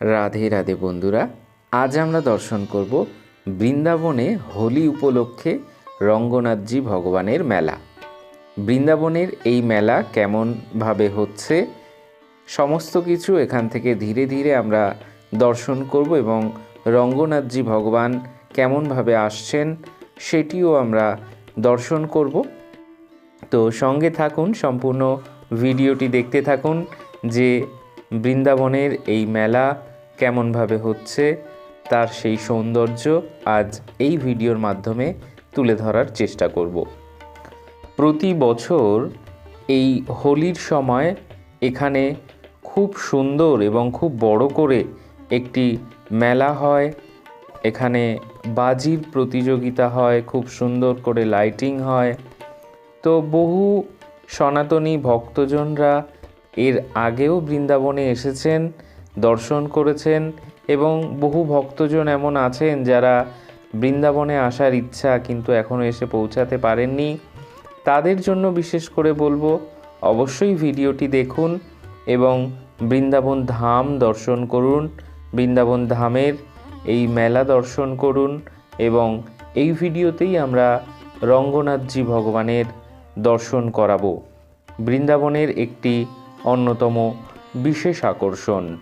রাধে রাধে বন্ধুরা, আজ আমরা দর্শন করব বৃন্দাবনে হোলি উপলক্ষে রঙ্গনাথজি ভগবানের মেলা। বৃন্দাবনের এই মেলা কেমনভাবে হচ্ছে, সমস্ত কিছু এখান থেকে ধীরে ধীরে আমরা দর্শন করব এবং রঙ্গনাথজি ভগবান কেমনভাবে আসছেন সেটিও আমরা দর্শন করব। তো সঙ্গে থাকুন, সম্পূর্ণ ভিডিওটি দেখতে থাকুন, যে বৃন্দাবনের এই মেলা কেমনভাবে হচ্ছে, তার সেই সৌন্দর্য আজ এই ভিডিওর মাধ্যমে তুলে ধরার চেষ্টা করব। প্রতি বছর এই হোলির সময় এখানে খুব সুন্দর এবং খুব বড় করে একটি মেলা হয়। এখানে বাজির প্রতিযোগিতা হয়, খুব সুন্দর করে লাইটিং হয়। তো বহু সনাতনী ভক্তজনরা এর আগেও বৃন্দাবনে এসেছেন, দর্শন করেছেন এবং বহু ভক্তজন এমন আছেন যারা বৃন্দাবনে আসার ইচ্ছা কিন্তু এখনও এসে পৌঁছাতে পারেননি। তাদের জন্য বিশেষ করে বলব, অবশ্যই ভিডিওটি দেখুন এবং বৃন্দাবন ধাম দর্শন করুন, বৃন্দাবন ধামের এই মেলা দর্শন করুন এবং এই ভিডিওতেই আমরা রঙ্গনাথজি ভগবানের দর্শন করাবো। বৃন্দাবনের একটি অন্যতম বিশেষ আকর্ষণ।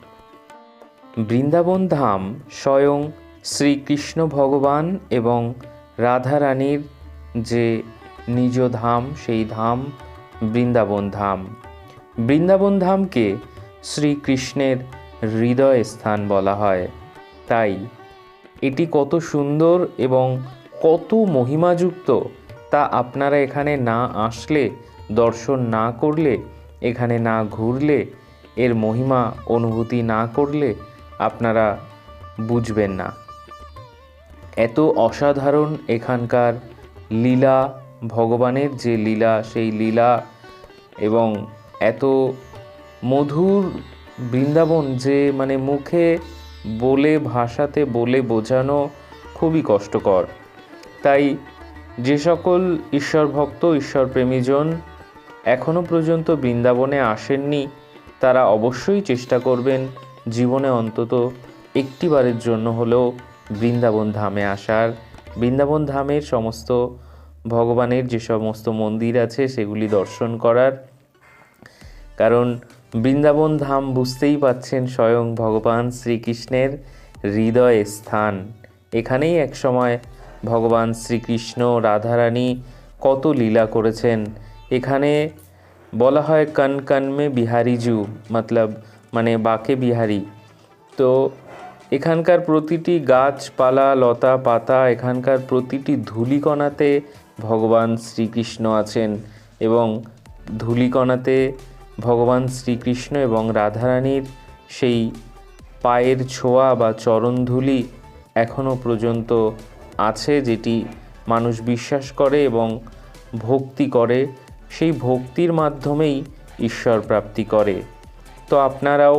বৃন্দাবন ধাম স্বয়ং শ্রীকৃষ্ণ ভগবান এবং রাধারানীর যে নিজ ধাম, সেই ধাম বৃন্দাবন ধাম। বৃন্দাবন ধামকে শ্রীকৃষ্ণের হৃদয় স্থান বলা হয়। তাই এটি কত সুন্দর এবং কত মহিমাযুক্ত তা আপনারা এখানে না আসলে, দর্শন না করলে এখানে না ঘুরলে, এর মহিমা অনুভূতি না করলে আপনারা বুঝবেন না। এত অসাধারণ এখানকার লীলা, ভগবানের যে লীলা, সেই লীলা এবং এত মধুর বৃন্দাবন যে মানে মুখে বলে, ভাষাতে বলে বোঝানো খুবই কষ্টকর। তাই যে সকল ঈশ্বর ভক্ত ঈশ্বর প্রেমীজন এখনও পর্যন্ত বৃন্দাবনে আসেননি, তারা অবশ্যই চেষ্টা করবেন জীবনে অন্তত একটিবারের জন্য হলেও বৃন্দাবন ধামে আসার। বৃন্দাবন ধামের সমস্ত ভগবানের যে সমস্ত মন্দির আছে, সেগুলি দর্শন করার। কারণ বৃন্দাবন ধাম বুঝতেই পাচ্ছেন স্বয়ং ভগবান শ্রীকৃষ্ণের হৃদয় স্থান। এখানেই একসময় ভগবান শ্রীকৃষ্ণ রাধারানী কত লীলা করেছেন এখানে বলা হয় কন কন মে বিহারি জু, মতলব মানে বাকে বিহারি। তো এখানকার প্রতিটি গাছপালা, লতা পাতা, এখানকার প্রতিটি ধূলিকণাতে ভগবান শ্রীকৃষ্ণ আছেন এবং ধূলিকণাতে ভগবান শ্রীকৃষ্ণ এবং রাধারানীর সেই পায়ের ছোঁয়া বা চরণধূলি এখনও পর্যন্ত আছে, যেটি মানুষ বিশ্বাস করে এবং ভক্তি করে। সেই ভক্তির মাধ্যমেই ঈশ্বর প্রাপ্তি করে। তো আপনারাও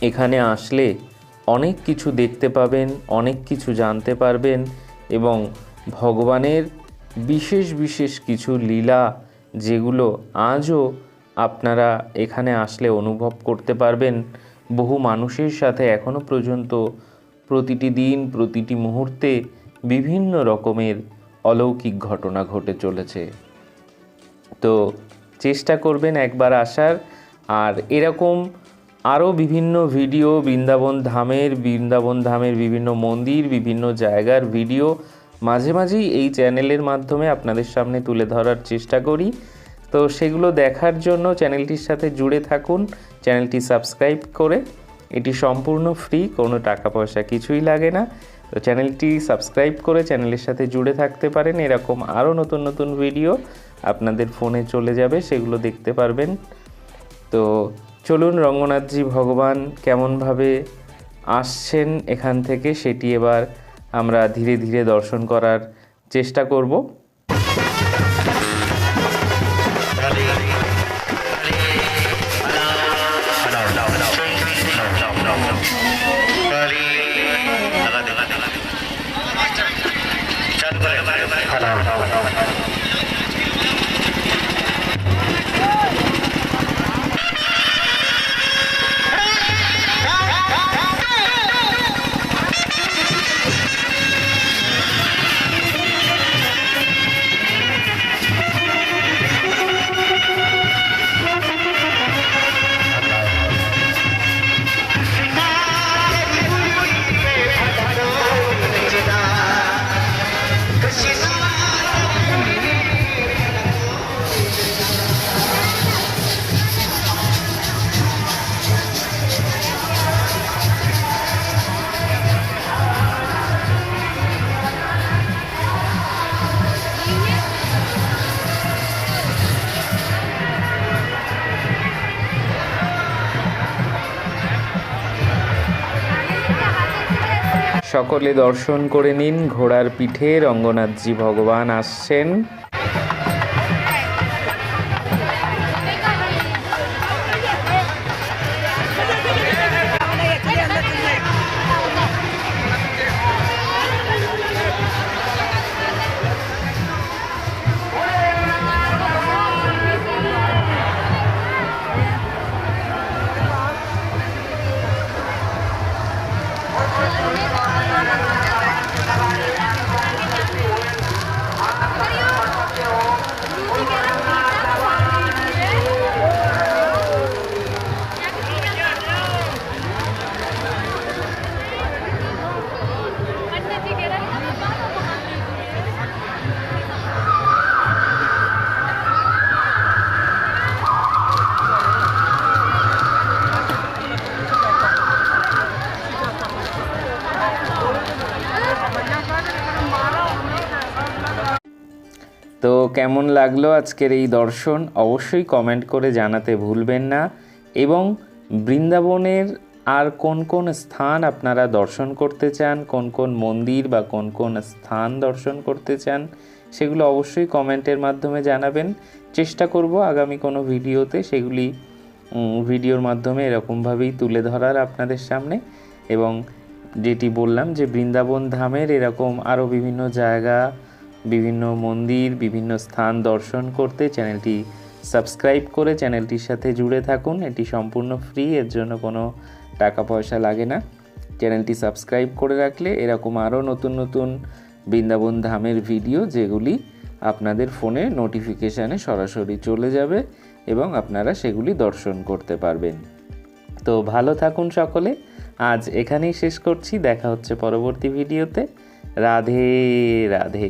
এখানে আসলে অনেক কিছু দেখতে পাবেন, অনেক কিছু জানতে পারবেন এবং ভগবানের বিশেষ বিশেষ কিছু লীলা যেগুলো আজও আপনারা এখানে আসলে অনুভব করতে পারবেন। বহু মানুষের সাথে এখনও পর্যন্ত প্রতিটি দিন, প্রতিটি মুহূর্তে বিভিন্ন রকমের অলৌকিক ঘটনা ঘটে চলেছে। তো চেষ্টা করবেন একবার আসার। আর এরকম আরও বিভিন্ন ভিডিও, বৃন্দাবন ধামের বৃন্দাবন ধামের বিভিন্ন মন্দির, বিভিন্ন জায়গার ভিডিও মাঝে মাঝেই এই চ্যানেলের মাধ্যমে আপনাদের সামনে তুলে ধরার চেষ্টা করি। তো সেগুলো দেখার জন্য চ্যানেলটির সাথে জুড়ে থাকুন, চ্যানেলটি সাবস্ক্রাইব করে। এটি সম্পূর্ণ ফ্রি, কোনো টাকা পয়সা কিছুই লাগে না। তো চ্যানেলটি সাবস্ক্রাইব করে চ্যানেলের সাথে জুড়ে থাকতে পারেন। এরকম আরও নতুন নতুন ভিডিও। আপনাদের ফোনে চলে যাবে, সেগুলো দেখতে পারবেন। তো চলুন রঙ্গনাথজি, ভগবান কেমনভাবে আসছেন এখান থেকে, সেটি এবার আমরা ধীরে ধীরে দর্শন করার চেষ্টা করব। সকলে দর্শন করে নিন ঘোড়ার পিঠে রঙ্গনাথজি ভগবান আসছেন। কেমন লাগল আজকের এই দর্শন অবশ্যই কমেন্ট করে জানাতে ভুলবেন না। এবং বৃন্দাবনের আর কোন কোন স্থান আপনারা দর্শন করতে চান, কোন কোন মন্দির বা কোন কোন স্থান দর্শন করতে চান, সেগুলো অবশ্যই কমেন্টের মাধ্যমে জানাবেন। চেষ্টা করব আগামী কোনো ভিডিওতে সেগুলি ভিডিওর মাধ্যমে এরকমভাবেই তুলে ধরার আপনাদের সামনে। এবং যেটি বললাম যে বৃন্দাবন ধামের এরকম আরও বিভিন্ন জায়গা বিভিন্ন মন্দির, বিভিন্ন স্থান দর্শন করতে চ্যানেলটি সাবস্ক্রাইব করে চ্যানেলটির সাথে জুড়ে থাকুন। এটি সম্পূর্ণ ফ্রি, এর জন্য কোনো টাকা পয়সা লাগে না। চ্যানেলটি সাবস্ক্রাইব করে রাখলে এরকম আরও নতুন নতুন বৃন্দাবন ধামের ভিডিও, যেগুলি আপনাদের ফোনে নোটিফিকেশানে সরাসরি চলে যাবে এবং আপনারা সেগুলি দর্শন করতে পারবেন। তো ভালো থাকুন সকলে। আজ এখানেই শেষ করছি। দেখা হচ্ছে পরবর্তী ভিডিওতে। রাধে রাধে।